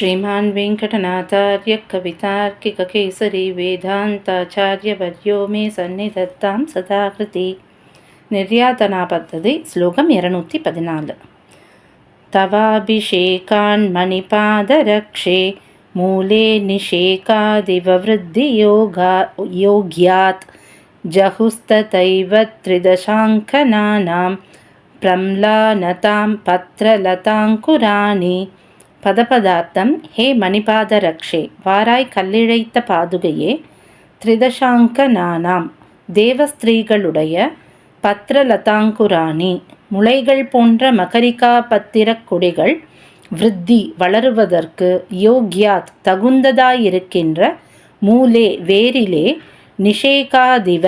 श्रीमान् वेङ्कटनाथार्यकवितार्किककेसरी वेदान्ताचार्यवर्यो मे सन्निधत्तां सदाकृति। निर्यातनापद्धति श्लोकम् इरनूति पदिनाल् तवाभिषेकान्मणिपादरक्षे मूले निषेकादिववृद्धियोगा योग्यात्। जहुस्ततैव त्रिदशाङ्कनानां प्रम्लानतां पत्रलताङ्कुराणि। பதபதார்த்தம் ஹே மணிபாத ரக்ஷே வாராய் கல்லிழைத்த பாதுகையே த்ரிதசாங்க நானாம் தேவஸ்திரீகளுடைய பத்ரலதாங்குராணி முளைகள் போன்ற மகரிகா பத்திரக் கொடிகள் விருத்தி வளருவதற்கு யோக்யாத் தகுந்ததாயிருக்கின்ற மூலே வேரிலே நிஷேகாதிவ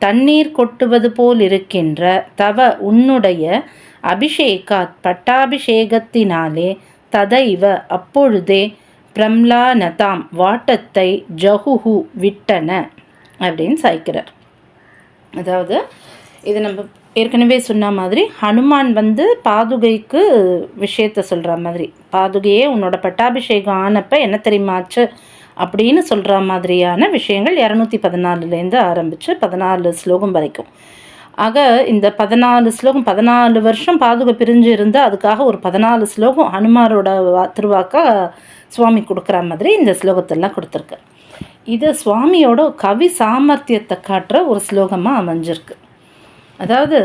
தண்ணீர் கொட்டுவது போல் இருக்கின்ற தவ உன்னுடைய அபிஷேகாத் பட்டாபிஷேகத்தினாலே ததைவ அப்பொழுதே பிரம்லானதாம் வாட்டத்தை ஜகுஹு விட்டன அப்படின்னு சாய்க்கிறார். அதாவது இது நம்ம ஏற்கனவே சொன்ன மாதிரி ஹனுமான் வந்து பாதுகைக்கு விஷயத்த சொல்கிற மாதிரி பாதுகையே உன்னோட பட்டாபிஷேகம் ஆனப்போ என்ன தெரியுமாச்சு அப்படின்னு சொல்கிற மாதிரியான விஷயங்கள் இரநூத்தி பதினாலுலேருந்து ஆரம்பித்து பதினாலு ஸ்லோகம் வரைக்கும். ஆக இந்த பதினாலு ஸ்லோகம் பதினாலு வருஷம் பாதுகை பிரிஞ்சு இருந்து அதுக்காக ஒரு பதினாலு ஸ்லோகம் ஹனுமாரோட திருவாக்கா சுவாமி கொடுக்குற மாதிரி இந்த ஸ்லோகத்தெல்லாம் கொடுத்துருக்கு. இது சுவாமியோட கவி சாமர்த்தியத்தை காட்டுற ஒரு ஸ்லோகமாக அமைஞ்சிருக்கு. அதாவது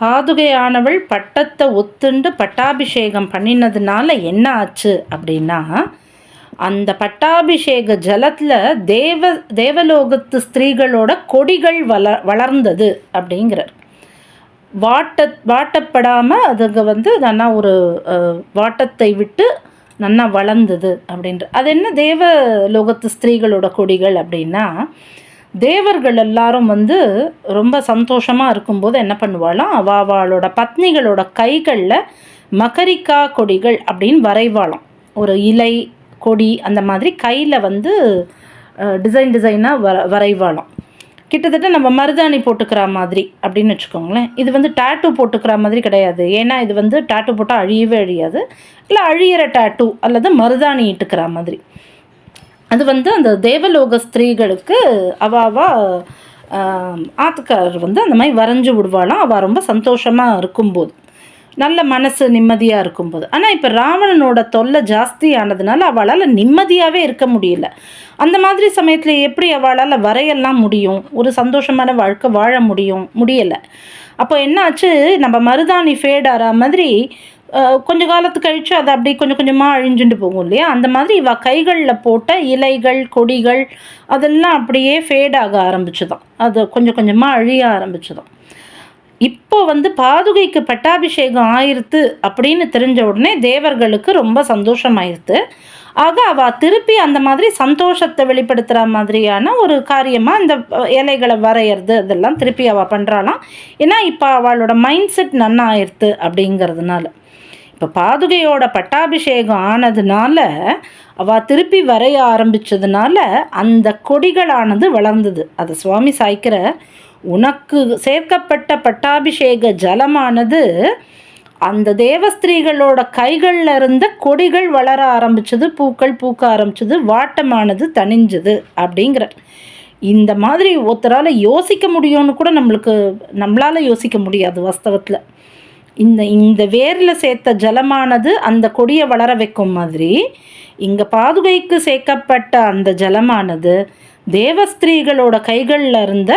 பாதுகையானவள் பட்டத்தை ஒத்துண்டு பட்டாபிஷேகம் பண்ணினதுனால என்ன ஆச்சு அப்படின்னா அந்த பட்டாபிஷேக ஜலத்தில் தேவ தேவலோகத்து ஸ்திரீகளோட கொடிகள் வள வளர்ந்தது அப்படிங்கிறார். வாட்ட வாட்டப்படாமல் அதுங்க வந்து நல்லா ஒரு வாட்டத்தை விட்டு நல்லா வளர்ந்தது அப்படின்ற அது என்ன தேவ லோகத்து ஸ்திரீகளோட கொடிகள் அப்படின்னா தேவர்கள் எல்லாரும் வந்து ரொம்ப சந்தோஷமாக இருக்கும்போது என்ன பண்ணுவாளாம் அவாவாளோட பத்னிகளோட கைகளில் மகரிக்கா கொடிகள் அப்படின்னு வரைவாளாம். ஒரு இலை கொடி அந்த மாதிரி கையில் வந்து டிசைன் டிசைனாக வர வரைவாளாம். கிட்டத்தட்ட நம்ம மருதாணி போட்டுக்கிற மாதிரி அப்படின்னு வச்சுக்கோங்களேன். இது வந்து டேட்டூ போட்டுக்கிற மாதிரி கிடையாது. ஏன்னா இது வந்து டேட்டூ போட்டால் அழியவே அழியாது. இல்லை அழியிற டேட்டூ அல்லது மருதாணி இட்டுக்கிற மாதிரி. அது வந்து அந்த தேவலோக ஸ்திரீகளுக்கு அவாவா ஆத்துக்காரர் வந்து அந்த மாதிரி வரைஞ்சி விடுவாளாம். அவள் ரொம்ப சந்தோஷமாக இருக்கும்போது. நல்ல மனசு நிம்மதியாக இருக்கும்போது. ஆனால் இப்போ ராவணனோட தொல்லை ஜாஸ்தியானதுனால அவளால் நிம்மதியாகவே இருக்க முடியல. அந்த மாதிரி சமயத்தில் எப்படி அவளால் வரையெல்லாம் முடியும்? ஒரு சந்தோஷமான வாழ்க்கை வாழ முடியும்? முடியலை. அப்போ என்னாச்சு? நம்ம மருதாணி ஃபேட் ஆகிற மாதிரி கொஞ்ச காலத்து கழித்து அதை அப்படி கொஞ்சம் கொஞ்சமாக அழிஞ்சுட்டு போகும் இல்லையா? அந்த மாதிரி இவ கைகளில் போட்ட இலைகள் கொடிகள் அதெல்லாம் அப்படியே ஃபேட் ஆக ஆரம்பிச்சுதான். அது கொஞ்சம் கொஞ்சமாக அழிய ஆரம்பிச்சுதான். இப்போ வந்து பாதுகைக்கு பட்டாபிஷேகம் ஆயிருத்து அப்படின்னு தெரிஞ்ச உடனே தேவர்களுக்கு ரொம்ப சந்தோஷமாயிருத்து ஆக அவள் திருப்பி அந்த மாதிரி சந்தோஷத்தை வெளிப்படுத்துகிற மாதிரியான ஒரு காரியமாக இந்த இலைகளை வரைகிறது அதெல்லாம் திருப்பி அவள் பண்ணுறாளாம் ஏன்னா இப்போ அவளோட மைண்ட் செட் நன்னா ஆயிடுத்து அப்படிங்கிறதுனால. இப்போ பாதுகையோட பட்டாபிஷேகம் ஆனதுனால அவள் திருப்பி வரைய ஆரம்பித்ததுனால அந்த கொடிகளானது வளர்ந்தது. அதை சுவாமி சாய்க்கிற உனக்கு சேர்க்கப்பட்ட பட்டாபிஷேக ஜலமானது அந்த தேவஸ்திரீகளோட கைகளில் இருந்த கொடிகள் வளர ஆரம்பிச்சது பூக்கள் பூக்க ஆரம்பிச்சது வாட்டமானது தணிஞ்சது அப்படிங்கிற. இந்த மாதிரி ஒருத்தரால் யோசிக்க முடியும்னு கூட நம்மளுக்கு நம்மளால் யோசிக்க முடியாது வாஸ்தவத்தில். இந்த இந்த வேரில் சேர்த்த ஜலமானது அந்த கொடியை வளர வைக்கும் மாதிரி இங்கே பாதுகைக்கு சேர்க்கப்பட்ட அந்த ஜலமானது தேவஸ்திரீகளோட கைகளில் இருந்த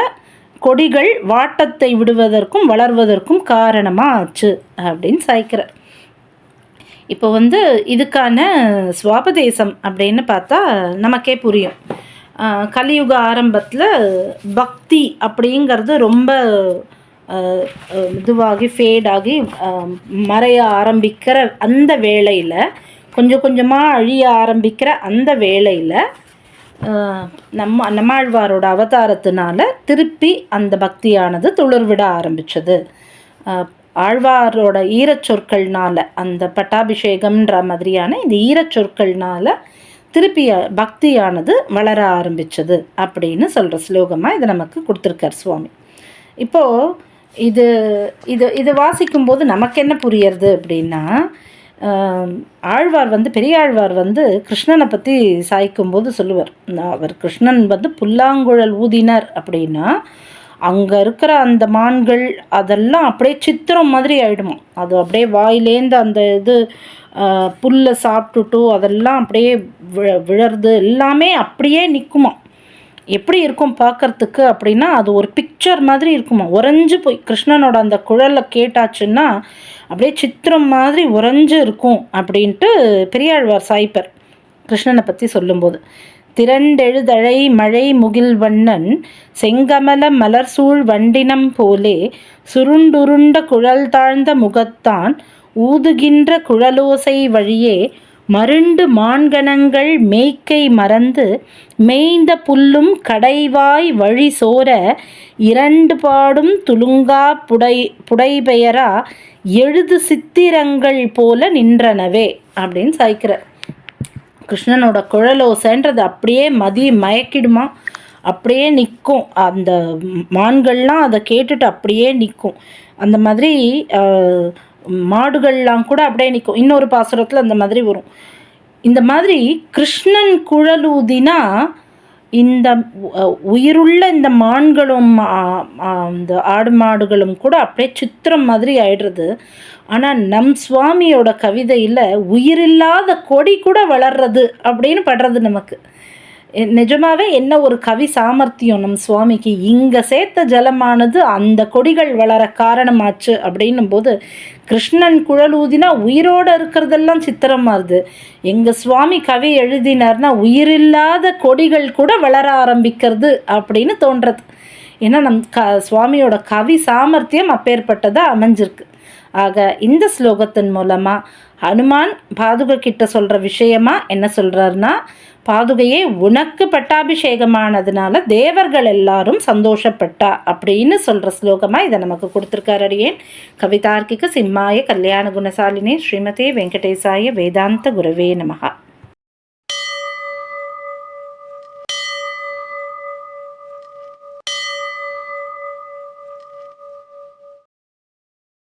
கொடிகள் வாட்டத்தை விடுவதற்கும் வளர்வதற்கும் காரணமாக ஆச்சு அப்படின்னு சாய்க்கிறார் இப்போ வந்து இதுக்கான சுவாபதேசம் அப்படின்னு பார்த்தா நமக்கே புரியும். கலியுக ஆரம்பத்தில் பக்தி அப்படிங்கிறது ரொம்ப இதுவாகி ஃபேடாகி மறைய ஆரம்பிக்கிற அந்த வேளையில் கொஞ்சம் கொஞ்சமாக அழிய ஆரம்பிக்கிற அந்த வேளையில் நம்ம நம்மாழ்வாரோட அவதாரத்தினால திருப்பி அந்த பக்தியானது துளிர்விட ஆரம்பித்தது ஆழ்வாரோட ஈரச்சொற்கள்னால அந்த பட்டாபிஷேகம்ன்ற மாதிரியான இந்த ஈரச்சொற்கள்னால திருப்பி பக்தியானது வளர ஆரம்பித்தது அப்படின்னு சொல்கிற ஸ்லோகமாக இதை நமக்கு கொடுத்துருக்கார் சுவாமி. இப்போது இது இது இது வாசிக்கும்போது நமக்கு என்ன புரியறது அப்படின்னா ஆழ்வார் வந்து பெரியாழ்வார் வந்து கிருஷ்ணனை பற்றி சாய்க்கும் போது சொல்லுவார் அவர் கிருஷ்ணன் வந்து புல்லாங்குழல் ஊதினர் அப்படின்னா அங்கே இருக்கிற அந்த மான்கள் அதெல்லாம் அப்படியே சித்திரம் மாதிரி ஆகிடுமா அது அப்படியே வாயிலேந்து அந்த இது புல்லை சாப்பிட்டுட்டு அதெல்லாம் அப்படியே விழ விழறது எல்லாமே அப்படியே நிற்குமா எப்படி இருக்கும் பார்க்கறதுக்கு அப்படின்னா அது ஒரு பிக்சர் மாதிரி இருக்குமா? உறைஞ்சு போய் கிருஷ்ணனோட அந்த குழலை கேட்டாச்சுன்னா அப்படியே சித்திரம் மாதிரி உறைஞ்சு இருக்கும் அப்படின்ட்டு பெரியாழ்வார் சாய்ப்பர் கிருஷ்ணனை பற்றி சொல்லும்போது. திரண்டெழுதழை மழை முகில் வண்ணன் செங்கமல மலர்சூழ் வண்டினம் போலே சுருண்டுருண்ட குழல் தாழ்ந்த முகத்தான் ஊதுகின்ற குழலோசை வழியே மருண்டு மான்கணங்கள் மேய்க்கை மறந்து மேய்ந்த புல்லும் கடைவாய் வழி சோர இரண்டு பாடும் துலுங்கா புடை புடைபெயரா எழுது சித்திரங்கள் போல நின்றனவே அப்படின்னு சாய்க்கிறார். கிருஷ்ணனோட குழலோசைன்றது அப்படியே மதி மயக்கிடுமா? அப்படியே நிற்கும் அந்த மான்கள்லாம் அதை கேட்டுட்டு அப்படியே நிற்கும் அந்த மாதிரி மாடுகள்லாம் கூட அப்படியே நிற்கும் இன்னொரு பாசுரத்தில் அந்த மாதிரி வரும். இந்த மாதிரி கிருஷ்ணன் குழலூதினா இந்த உயிருள்ள இந்த மான்களும் இந்த ஆடு மாடுகளும் கூட அப்படியே சித்திரம் மாதிரி ஆயிடுறது. ஆனால் நம் சுவாமியோட கவிதையில் உயிரில்லாத கொடி கூட வளர்றது அப்படின்னு படுறது நமக்கு. நிஜமாவே என்ன ஒரு கவி சாமர்த்தியம் நம் சுவாமிக்கு? இங்கே சேர்த்த ஜலமானது அந்த கொடிகள் வளர காரணமாச்சு அப்படின்னும் போது கிருஷ்ணன் குழல் ஊதினா உயிரோடு இருக்கிறதெல்லாம் சித்திரமாகுது எங்கள் சுவாமி கவி எழுதினார்னா உயிரில்லாத கொடிகள் கூட வளர ஆரம்பிக்கிறது அப்படின்னு தோன்றது. ஏன்னா நம் க சுவாமியோட கவி சாமர்த்தியம் அப்பேற்பட்டதாக அமைஞ்சிருக்கு. ஆக இந்த ஸ்லோகத்தின் மூலமாக ஹனுமான் பாதுகை கிட்ட சொல்கிற விஷயமா என்ன சொல்கிறாருன்னா பாதுகையே உனக்கு பட்டாபிஷேகமானதுனால தேவர்கள் எல்லாரும் சந்தோஷப்பட்டா அப்படின்னு சொல்கிற ஸ்லோகமாக இதை நமக்கு கொடுத்துருக்காரு அடியேன். கவிதார்க்கிக சிம்மாய கல்யாண குணசாலினி ஸ்ரீமதே வெங்கடேசாய வேதாந்த குரவே நமகா